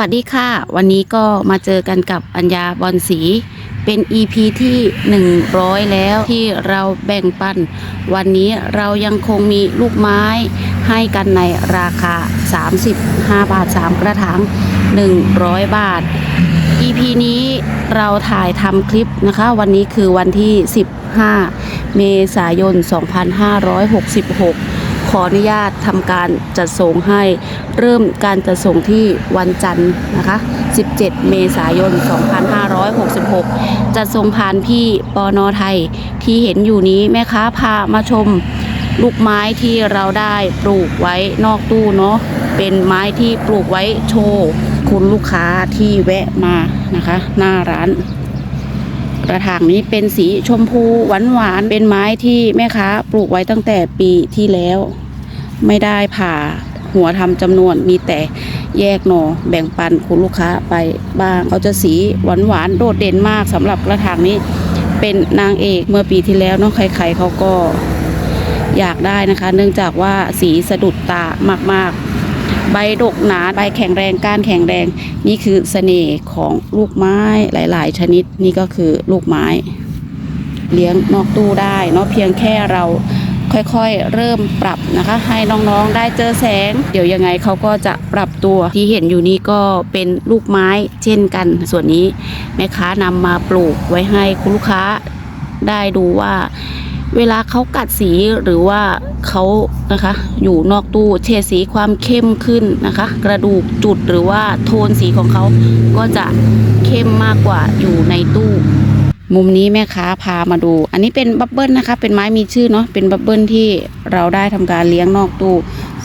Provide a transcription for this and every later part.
วัสดีค่ะ วันนี้ก็มาเจอกันกับอัญญาบอลสี เป็น EP ที่ 100 แล้วที่เราแบ่งปัน วันนี้เรายังคงมีลูกไม้ให้กันในราคา 35 บาท 3 กระถาง 100 บาท EP นี้เราถ่ายทำคลิปนะคะ วันนี้คือวันที่ 15 เมษายน 2566 ขออนุญาตทำการจัดส่งให้เริ่มการจัดส่งที่วันจันทร์นะคะ 17 เมษายน 2566 จัดส่งผ่านพี่ปอนอไทยที่เห็นอยู่นี้แม่ค้าพามาชมลูกไม้ที่เราได้ปลูกไว้นอกตู้เนาะเป็นไม้ที่ปลูกไว้โชว์คุณลูกค้าที่แวะมานะคะ หน้าร้าน กระถางนี้เป็นสีชมพูหวานหวานๆเป็นไม้ที่แม่ค้าปลูกไว้ตั้งแต่ปีที่แล้ว ไม่ได้ผ่าหัวทำจำนวนมีแต่แยกหน่อแบ่งปันคุณลูกค้าไปบ้างเขาจะสีหวานหวานๆโดดเด่นมากสำหรับกระถางนี้เป็นนางเอกเมื่อปีที่แล้วเนาะใครๆเขาก็อยากได้นะคะ เนื่องจากว่าสีสะดุดตามากๆ ใบดกหนาใบแข็งแรงก้านแข็งแรง นี่คือเสน่ห์ของลูกไม้หลาย ๆ ชนิดนี่ก็คือลูกไม้ เลี้ยงนอกตู้ได้เนาะเพียงแค่เราค่อยๆ เริ่มปรับนะคะ ให้น้องๆ ได้เจอแสง เดี๋ยวยังไงเขาก็จะปรับตัวที่เห็นอยู่นี้ก็เป็นลูกไม้เช่นกัน ส่วนนี้แม่ค้านำมาปลูกไว้ให้คุณลูกค้าได้ดูว่า เวลาเขากัดสีหรือว่าเขานะคะ อยู่นอกตู้เฉดสีความเข้มขึ้นนะคะ กระดูกจุดหรือว่าโทนสีของเขาก็จะเข้มมากกว่าอยู่ในตู้ มุมนี้แม่ค้าพามาดู อันนี้เป็นบับเบิ้ลนะคะ เป็นไม้มีชื่อเนาะเป็นบับเบิ้ลที่เราได้ทำการเลี้ยงนอกตู้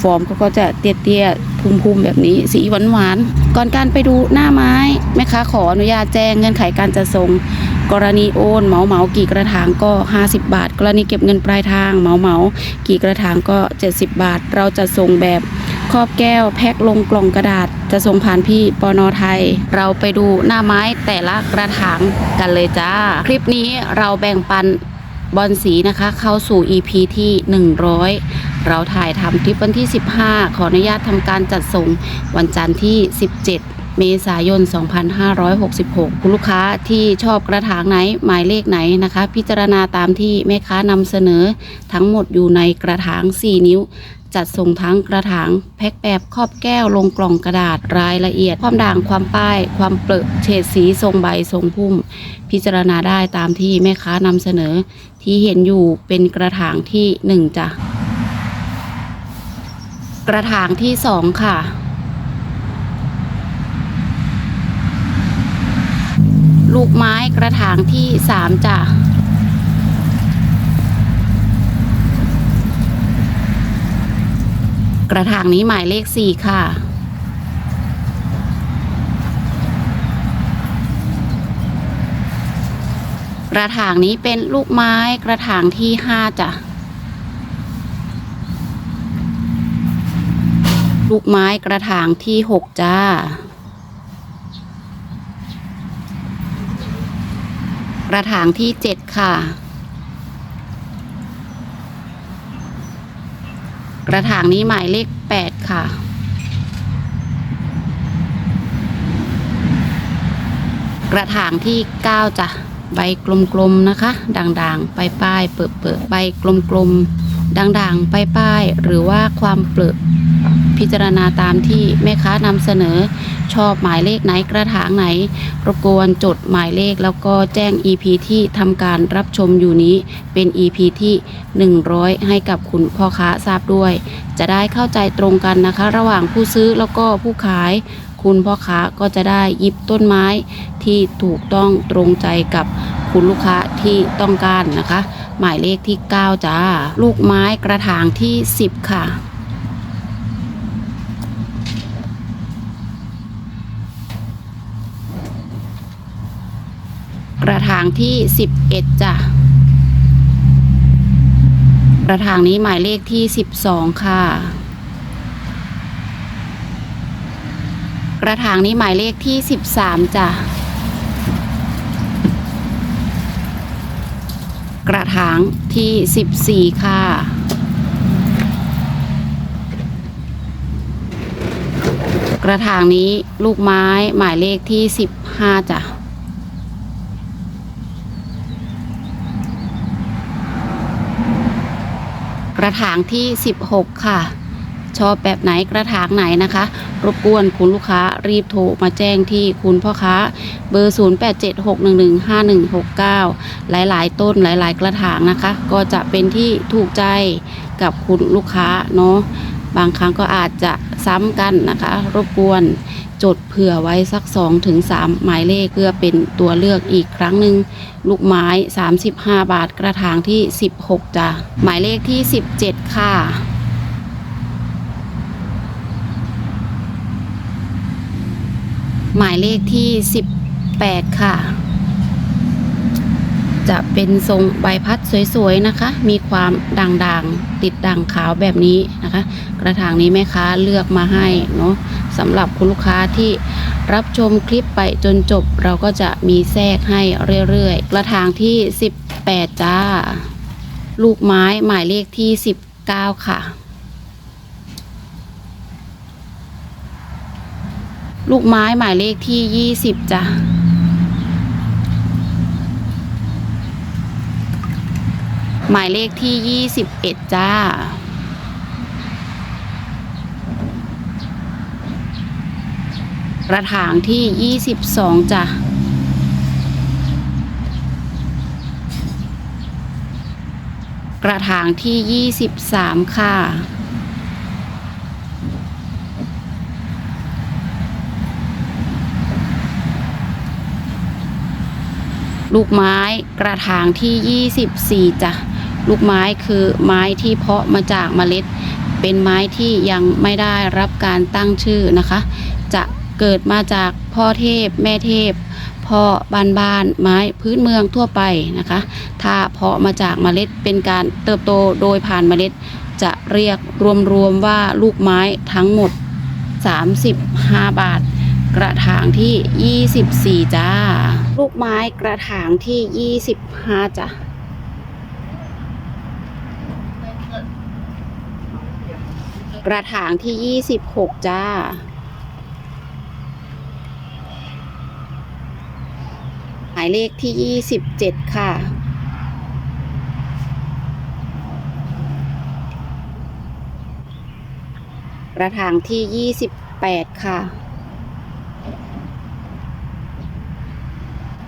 ฟอร์มเขาก็จะเตี้ยๆพุ่มๆแบบนี้สีหวานๆก่อนการไปดูหน้าไม้แม่ค้าขออนุญาตแจ้งเงื่อนไขการจัดส่ง กรณีโอนเหมาเหมากี่กระถางก็ 50 บาท กรณีเก็บเงินปลายทางเหมาเหมากี่กระถางก็ 70 บาท เราจะส่งแบบครอบแก้วแพ็คลงกล่องกระดาษ จะส่งผ่านพี่ปอนอไทย เราไปดูหน้าไม้แต่ละกระถางกันเลยจ้า คลิปนี้เราแบ่งปันบอลสีนะคะเข้าสู่ EP ที่ 100 เราถ่ายทำคลิปวันที่ 15 ขออนุญาตทำการจัดส่งวันจันทร์ที่ 17 เมษายน 2566 คุณลูกค้าที่ชอบกระถางไหนหมายเลขไหนนะคะ พิจารณาตามที่แม่ค้านำเสนอทั้งหมดอยู่ในกระถาง 4 นิ้ว จัดส่งทั้งกระถางแพ็คแบบครอบแก้วลงกล่องกระดาษรายละเอียด ความด่างความป้าย ความเปลอกเฉดสีทรงใบทรงพุ่ม พิจารณาได้ตามที่แม่ค้านำเสนอ ที่เห็นอยู่เป็นกระถางที่หนึ่งจ้ะกระถางที่สองค่ะ ลูกไม้กระถางที่สามจ้ะกระถางนี้หมายเลขสี่ค่ะ กระถางนี้เป็นลูกไม้กระถางที่ห้าจ้ะ ลูกไม้กระถางที่หกจ้า ระถางที่เจ็ดค่ะ กระถางนี้หมายเลขแปดค่ะ กระถางที่เก้าจ้ะใบกลมๆนะคะ ด่างๆป้ายๆเปิดๆใบกลมๆด่างๆป้ายๆหรือว่าความเปลือกพิจารณาตามที่แม่ค้านำเสนอ ชอบหมายเลขไหนกระถางไหน รบกวนจดหมายเลขแล้วก็แจ้ง EP ที่ทำการรับชมอยู่นี้เป็น EP ที่ 100 ให้กับคุณพ่อค้าทราบด้วย จะได้เข้าใจตรงกันนะคะ ระหว่างผู้ซื้อแล้วก็ผู้ขาย คุณพ่อค้าก็จะได้ยิบต้นไม้ที่ถูกต้องตรงใจกับคุณลูกค้าที่ต้องการนะคะ หมายเลขที่ 9จ้าลูกไม้กระถางที่ 10 ค่ะ กระถางที่11จ้ะกระถางนี้หมายเลขที่12ค่ะ กระถางนี้หมายเลขที่13จ้ะกระถางที่14ค่ะกระถางนี้ลูกไม้หมายเลขที่สิบห้าจ้ะ ระถางที่ 16 ค่ะ ชอบแบบไหนกระถางไหนนะคะ รบกวนคุณลูกค้ารีบโทรมาแจ้งที่คุณพ่อค้าเบอร์ 0876115169 หลายๆ ต้นหลาย ๆ กระถางนะคะ ก็จะเป็นที่ถูกใจกับคุณลูกค้าเนาะบางครั้งก็อาจจะซ้ำกันนะคะ รบกวน จดเผื่อไว้สัก 2-3 หมายเลขเพื่อเป็นตัวเลือกอีกครั้งหนึ่งลูกไม้ 35 บาทกระถางที่ 16จ้ะหมายเลขที่ 17 ค่ะหมายเลขที่ 18 ค่ะ จะเป็นทรงใบพัดสวยๆนะคะ มีความด่างๆ ติดด่างขาวแบบนี้นะคะ กระถางนี้แม่ค้าเลือกมาให้เนาะ สำหรับคุณลูกค้าที่รับชมคลิปไปจนจบเราก็จะมีแทรกให้เรื่อยๆ กระถางที่ 18 จ้า ลูกไม้หมายเลขที่ 19 ค่ะ ลูกไม้หมายเลขที่ 20 จ้ะหมายเลขที่ 21 จ้า กระถางที่ 22จ้ะกระถางที่ 23 ค่ะ ลูกไม้กระถางที่ 24จ้ะลูกไม้คือไม้ที่เพาะมาจากเมล็ด เป็นไม้ที่ยังไม่ได้รับการตั้งชื่อนะคะ จะ เกิดมาจากพ่อเทพแม่เทพพ่อบ้านบ้านไม้พื้นเมืองทั่วไปนะคะ ถ้าเพาะมาจากเมล็ดเป็นการเติบโตโดยผ่านเมล็ด จะเรียกรวมๆว่าลูกไม้ทั้งหมด 35 บาท กระถางที่ 24 จ้า ลูกไม้กระถางที่ 25 จ้ะกระถางที่ 26 จ้า หมายเลขที่ 27 ค่ะ กระถางที่ 28 ค่ะ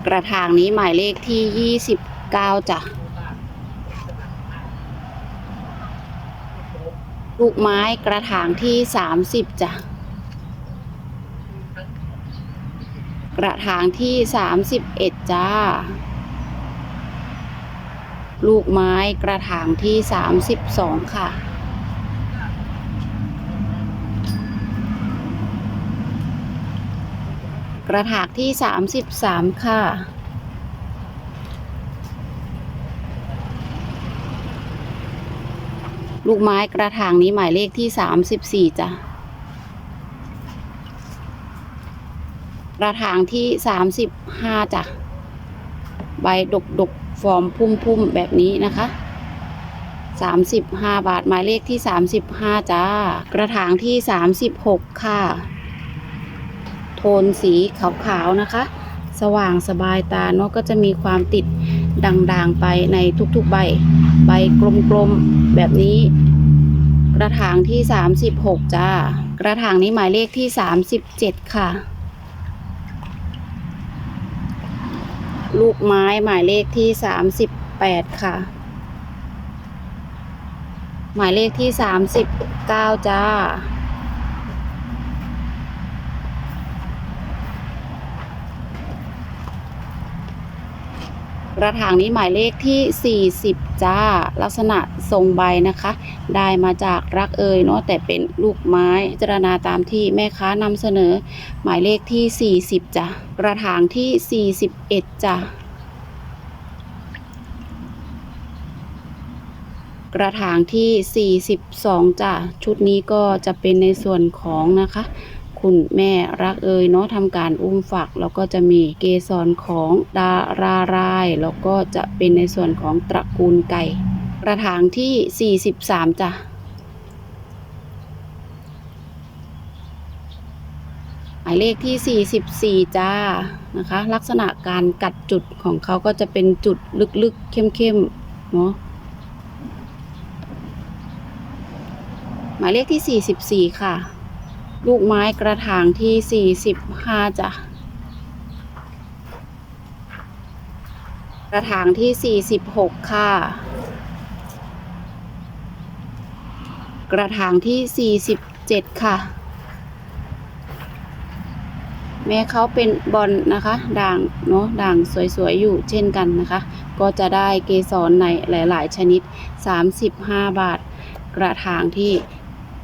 กระถางนี้หมายเลขที่ 29 จ้ะ ลูกไม้กระถางที่ 30 จ้ะ กระถางที่ 31 จ้า ลูกไม้กระถางที่ 32 ค่ะ กระถางที่ 33 ค่ะลูกไม้กระถางนี้หมายเลขที่ 34จ้ะ กระถางที่35จ้ะใบดกดกฟอร์มพุ่มพุ่มแบบนี้นะคะ35บห้าบาทหมายเลขที่35จ้ากระถางที่36ค่ะ โทนสีขาวๆนะคะ สว่างสบายตาเนาะก็จะมีความติดด่างๆไปในทุกๆใบ ใบกลมๆแบบนี้ กระถางที่ 36 จ้า กระถางนี้หมายเลขที่ 37 ค่ะ ลูกไม้หมายเลขที่38ค่ะ หมายเลขที่39จ้า กระถางนี้หมายเลขที่ 40 จ้า ลักษณะทรงใบนะคะ ได้มาจากรักเอยเนาะแต่เป็นลูกไม้พิจารณาตามที่แม่ค้านำเสนอ หมายเลขที่ 40 จ้ะกระถางที่ 41 จ้ะกระถางที่ 42 จ้ะ ชุดนี้ก็จะเป็นในส่วนของนะคะ คุณแม่รักเอยเนาะทำการอุ้มฝัก แล้วก็จะมีเกสรของดารารายแล้วก็จะเป็นในส่วนของตระกูลไก่ กระถางที่ 43จ้ะมายเลขที่ 44 จ้านะคะ ลักษณะการกัดจุดของเขาก็จะเป็นจุดลึกๆ เข้มๆ เนาะหมายเลขที่ 44 ค่ะ ลูกไม้กระถางที่ 45จ้ะกระถางที่ 46 ค่ะ กระถางที่ 47 ค่ะ แม้เขาเป็นบอลนะคะ ด่างเนาะด่างสวยๆ อยู่เช่นกันนะคะ ก็จะได้เกสรในหลายๆ ชนิด 35 บาท กระถางที่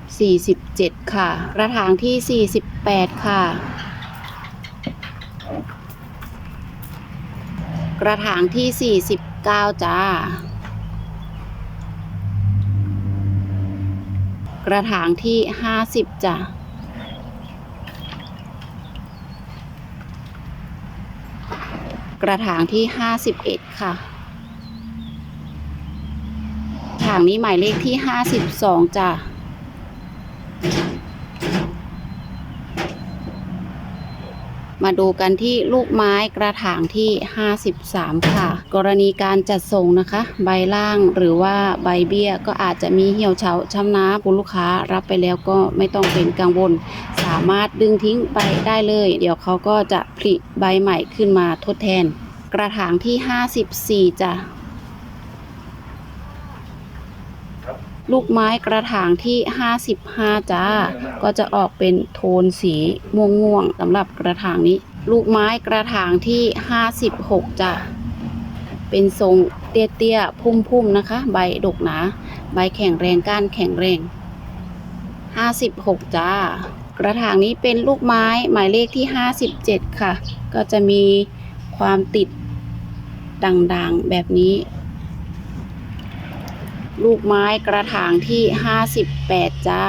47 ค่ะ กระถางที่ 48 ค่ะ กระถางที่ 49 จ้า กระถางที่ 50 จ้ะกระถางที่ 51 ค่ะถางนี้หมายเลขที่ 52 จ้ะ มาดูกันที่ลูกไม้กระถางที่ 53 ค่ะ กรณีการจัดส่งนะคะ ใบล่างหรือว่าใบเบี้ยก็อาจจะมีเหี่ยวเฉาช้ำน้ำคุณลูกค้ารับไปแล้วก็ไม่ต้องเป็นกังวล สามารถดึงทิ้งไปได้เลย เดี๋ยวเขาก็จะผลิใบใหม่ขึ้นมาทดแทน กระถางที่ 54จ้ะ ลูกไม้กระถางที่ 55 จ้า ก็จะออกเป็นโทนสีม่วงๆสำหรับกระถางนี้ ลูกไม้กระถางที่ 56 จ้ะเป็นทรงเตี้ยๆพุ่มๆนะคะ ใบดกหนา ใบแข็งแรงก้านแข็งแรง 56 จ้า กระถางนี้เป็นลูกไม้หมายเลขที่ 57 ค่ะ ก็จะมีความติดด่างๆแบบนี้ ลูกไม้กระถางที่58จ้า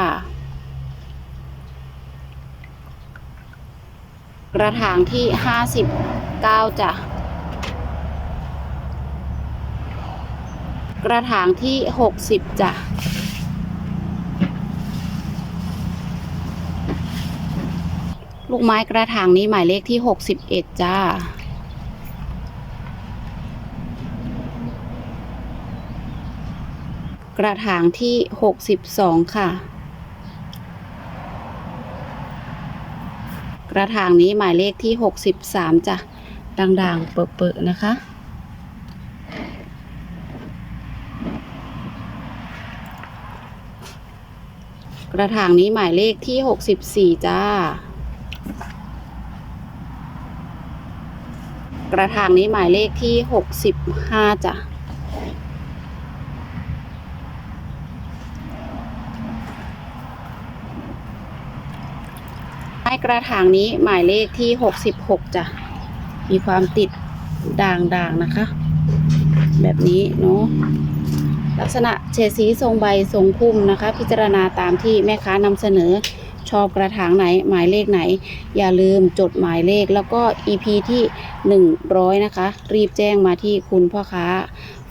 กระถางที่59จ้ะ กระถางที่60จ้ะ ลูกไม้กระถางนี้หมายเลขที่61จ้า กระถางที่ 62 ค่ะ กระถางนี้หมายเลขที่ 63จ้ะด่างๆเปิดๆนะคะ กระถางนี้หมายเลขที่ 64 จ้ากระถางนี้หมายเลขที่ 65จ้ะ กระถางนี้หมายเลขที่ 66จ้ะมีความติดด่างๆนะคะ แบบนี้เนาะลักษณะเฉดสีทรงใบทรงพุ่มนะคะ พิจารณาตามที่แม่ค้านำเสนอชอบกระถางไหนหมายเลขไหน อย่าลืมจดหมายเลขแล้วก็ EP ที่ 100 นะคะ รีบแจ้งมาที่คุณพ่อค้า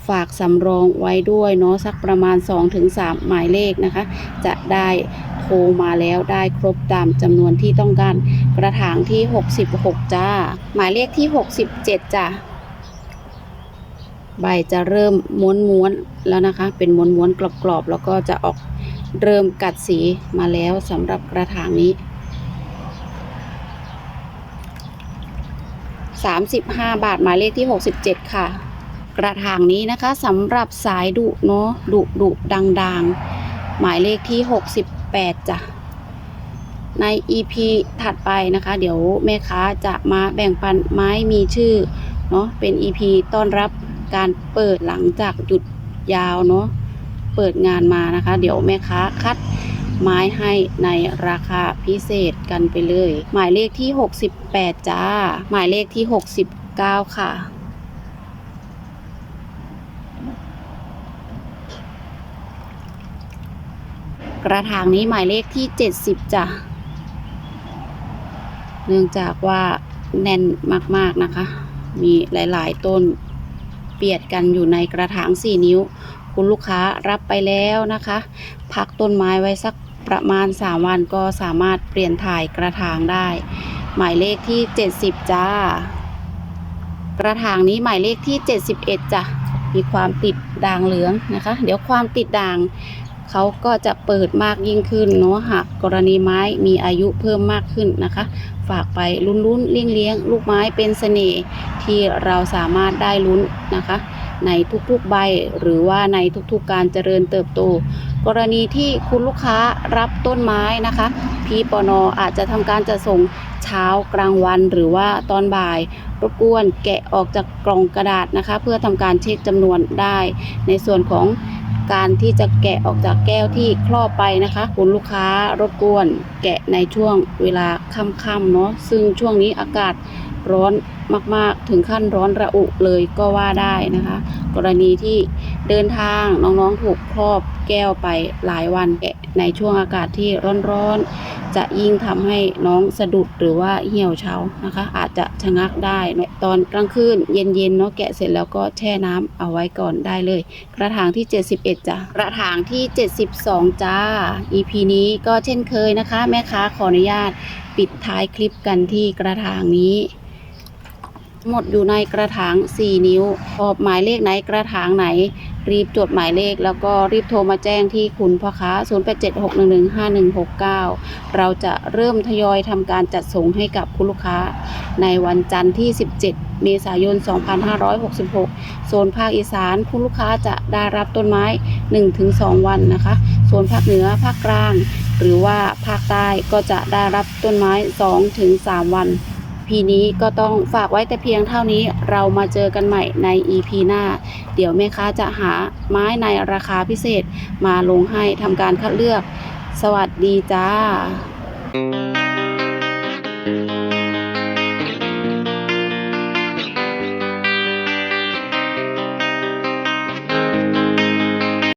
ฝากสำรองไว้ด้วยเนาะสักประมาณ 2-3 หมายเลขนะคะ จะได้ โทรมาแล้วได้ครบตามจำนวนที่ต้องการกระถางที่ 66 จ้า หมายเลขที่ 67 จ้ะใบจะเริ่มม้วนๆแล้วนะคะ เป็นม้วนๆกรอบๆแล้วก็จะออกเริ่มกัดสีมาแล้วสำหรับกระถางนี้ 35 บาทหมายเลขที่ 67 ค่ะ กระถางนี้นะคะสำหรับสายดุเนาะดุดุดังๆ หมายเลขที่ 68 8จ้ะใน EP ถัดไปนะคะ เดี๋ยวแม่ค้าจะมาแบ่งปันไม้มีชื่อเนาะเป็น EP ต้อนรับการเปิดหลังจากหยุดยาวเนาะเปิดงานมานะคะ เดี๋ยวแม่ค้าคัดไม้ให้ในราคาพิเศษกันไปเลย หมายเลขที่ 68 จ้า หมายเลขที่ 69 ค่ะ กระถางนี้หมายเลขที่70จ้ะ เนื่องจากว่าแน่นมาก ๆ นะคะ มีหลาย ๆ ต้นเปียดกันอยู่ในกระถาง4นิ้ว คุณลูกค้ารับไปแล้วนะคะ พักต้นไม้ไว้สักประมาณ 3 วันก็สามารถเปลี่ยนถ่ายกระถางได้ หมายเลขที่ 70 จ้า กระถางนี้หมายเลขที่ 71 จ้ะ มีความติดด่างเหลืองนะคะ เดี๋ยวความติดด่าง เขาก็จะเปิดมากยิ่งขึ้นเนาะหากกรณีไม้มีอายุเพิ่มมากขึ้นนะคะ ฝากไปลุ้นๆเลี้ยงเลี้ยงๆลูกไม้เป็นเสน่ห์ที่เราสามารถได้ลุ้นนะคะ ในทุกๆใบหรือว่าในทุกๆการเจริญเติบโต กรณีที่คุณลูกค้ารับต้นไม้นะคะพี่ปอนออาจจะทำการจะส่งเช้ากลางวันหรือว่าตอนบ่ายรบกวนแกะออกจากกล่องกระดาษนะคะ เพื่อทำการเช็คจำนวนได้ ในส่วนของ การที่จะแกะออกจากแก้วที่ครอบไปนะคะ คุณลูกค้ารบกวนแกะในช่วงเวลาค่ำๆเนาะซึ่งช่วงนี้อากาศ ร้อนมากๆ ถึงขั้นร้อนระอุเลยก็ว่าได้นะคะ กรณีที่เดินทางน้องๆถูกครอบแก้วไปหลายวันแกะในช่วงอากาศที่ร้อนๆ จะยิ่งทำให้น้องสะดุดหรือว่าเหี่ยวเฉานะคะ อาจจะชะงักได้ตอนกลางคืนเย็นๆเนาะแกะเสร็จแล้วก็แช่น้ำเอาไว้ก่อนได้เลย กระถางที่ 71จ้ะกระถางที่ 72 จ้า EP นี้ก็เช่นเคยนะคะ แม่ค้าขออนุญาตปิดท้ายคลิปกันที่กระถางนี้ หมดอยู่ในกระถาง 4 นิ้วพอบหมายเลขไหนกระถางไหน รีบจดหมายเลขแล้วก็รีบโทรมาแจ้งที่คุณพ่อค้า 0876115169 เราจะเริ่มทยอยทำการจัดส่งให้กับคุณลูกค้า ในวันจันทร์ที่ 17 เมษายน 2566 โซนภาคอีสานคุณลูกค้าจะได้รับต้นไม้ 1-2 วันนะคะ โซนภาคเหนือภาคกลาง หรือว่าภาคใต้ก็จะได้รับต้นไม้ 2-3 วัน EP นี้ก็ต้องฝากไว้แต่เพียงเท่านี้เรามาเจอกันใหม่ใน EP หน้า เดี๋ยวแม่ค้าจะหาไม้ในราคาพิเศษมาลงให้ทำการคัดเลือก สวัสดีจ้า